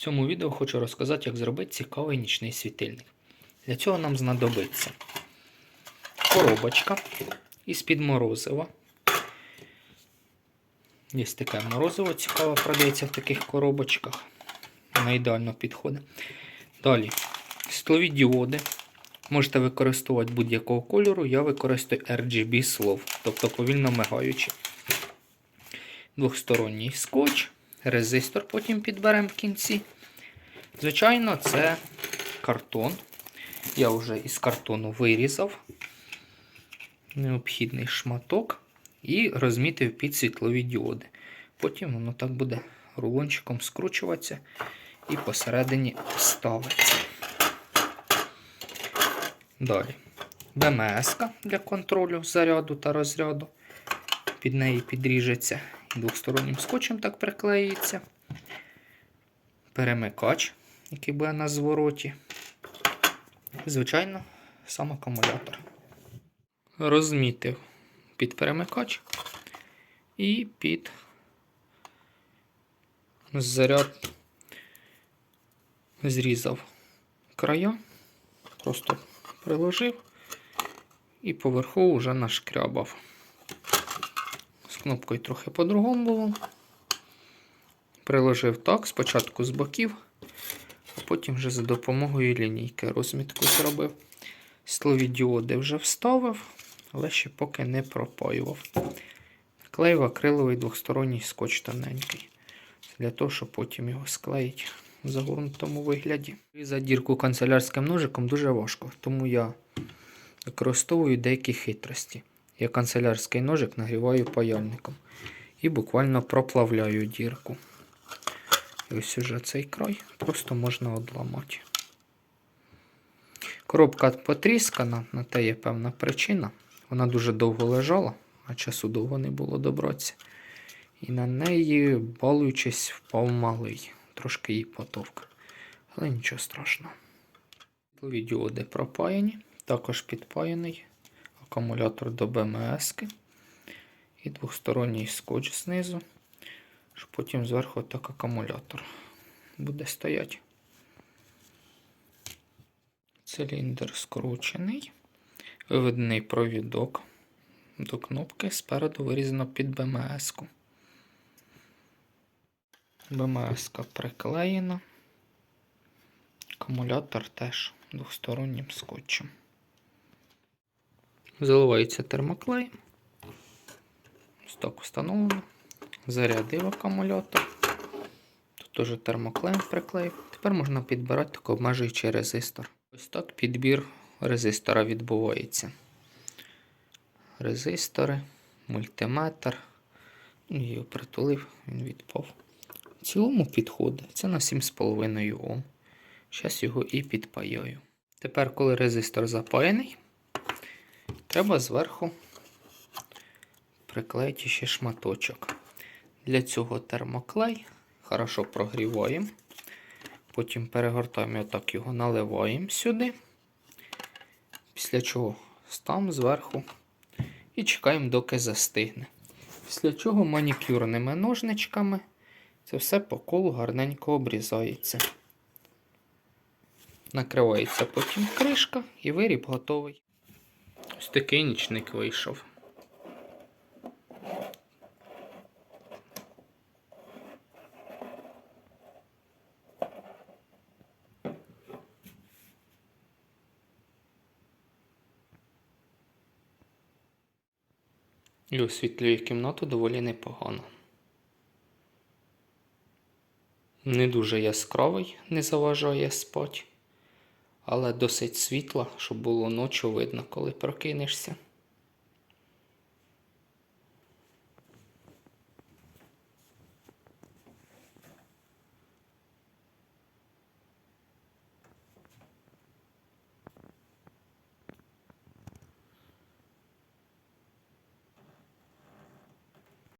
цьому відео хочу розказати, як зробити цікавий нічний світильник. Для цього нам знадобиться коробочка із-під морозива. Є таке морозиво цікаве, продається в таких коробочках. Вона ідеально підходить. Далі стлові діоди. Можете використовувати будь-якого кольору. Я використовую RGB слов, тобто повільно мигаючи. Двохсторонній скотч, резистор потім підберемо в кінці. Звичайно, це картон. Я вже із картону вирізав необхідний шматок і розмітив під світлові діоди. Потім воно так буде рулончиком скручуватися і посередині ставиться. Далі БМС для контролю заряду та розряду. Під неї підріжеться двостороннім скотчем так приклеїться. Перемикач, який буде на звороті. Звичайно, сам акумулятор. Розмітив під перемикач і під заряд зрізав края, просто приложив і поверху вже нашкрябав. Кнопкою трохи по-другому було. Приложив так, спочатку з боків, а потім вже за допомогою лінійки розмітку зробив. Слові діоди вже вставив, але ще поки не пропаював. Клеїв акриловий двосторонній скотч тоненький. Для того, щоб потім його склеїти в загорнутому вигляді. Різати дірку канцелярським ножиком дуже важко, тому я використовую деякі хитрості. Я канцелярський ножик нагріваю паяльником і буквально проплавляю дірку. І ось уже цей край просто можна одламати. Коробка потріскана, на те є певна причина. Вона дуже довго лежала, а часу довго не було добратися. І на неї, балуючись, впав малий. Трошки її потовк. Але нічого страшного. Світлові діоди пропаяні, також підпаяний акумулятор до БМС і двосторонній скотч знизу, щоб потім зверху так акумулятор буде стояти. Циліндр скручений, виведений провідок до кнопки, спереду вирізано під БМС. -ку. БМС приклеєна. Акумулятор теж двостороннім скотчем. Заливається термоклей. Ось так встановлено. Зарядив акумулятор. Тут теж термоклеєм приклеїв. Тепер можна підбирати такий обмежуючий резистор. Ось так підбір резистора відбувається. Резистори, мультиметр. Ну, Його притулив, він відпав. В цілому підходить. Це на 7,5 Ом. Зараз його і підпаяю. Тепер, коли резистор запаяний, треба зверху приклеїти ще шматочок. Для цього термоклей хорошо прогріваємо. Потім перегортаємо отак його наливаємо сюди. Після чого ставимо зверху і чекаємо, доки застигне. Після чого манікюрними ножничками це все по колу гарненько обрізається. Накривається потім кришка і виріб готовий. Ось такий нічник вийшов. І освітлює кімнату доволі непогано. Не дуже яскравий, не заважає спать, але досить світла, щоб було ночі видно, коли прокинешся.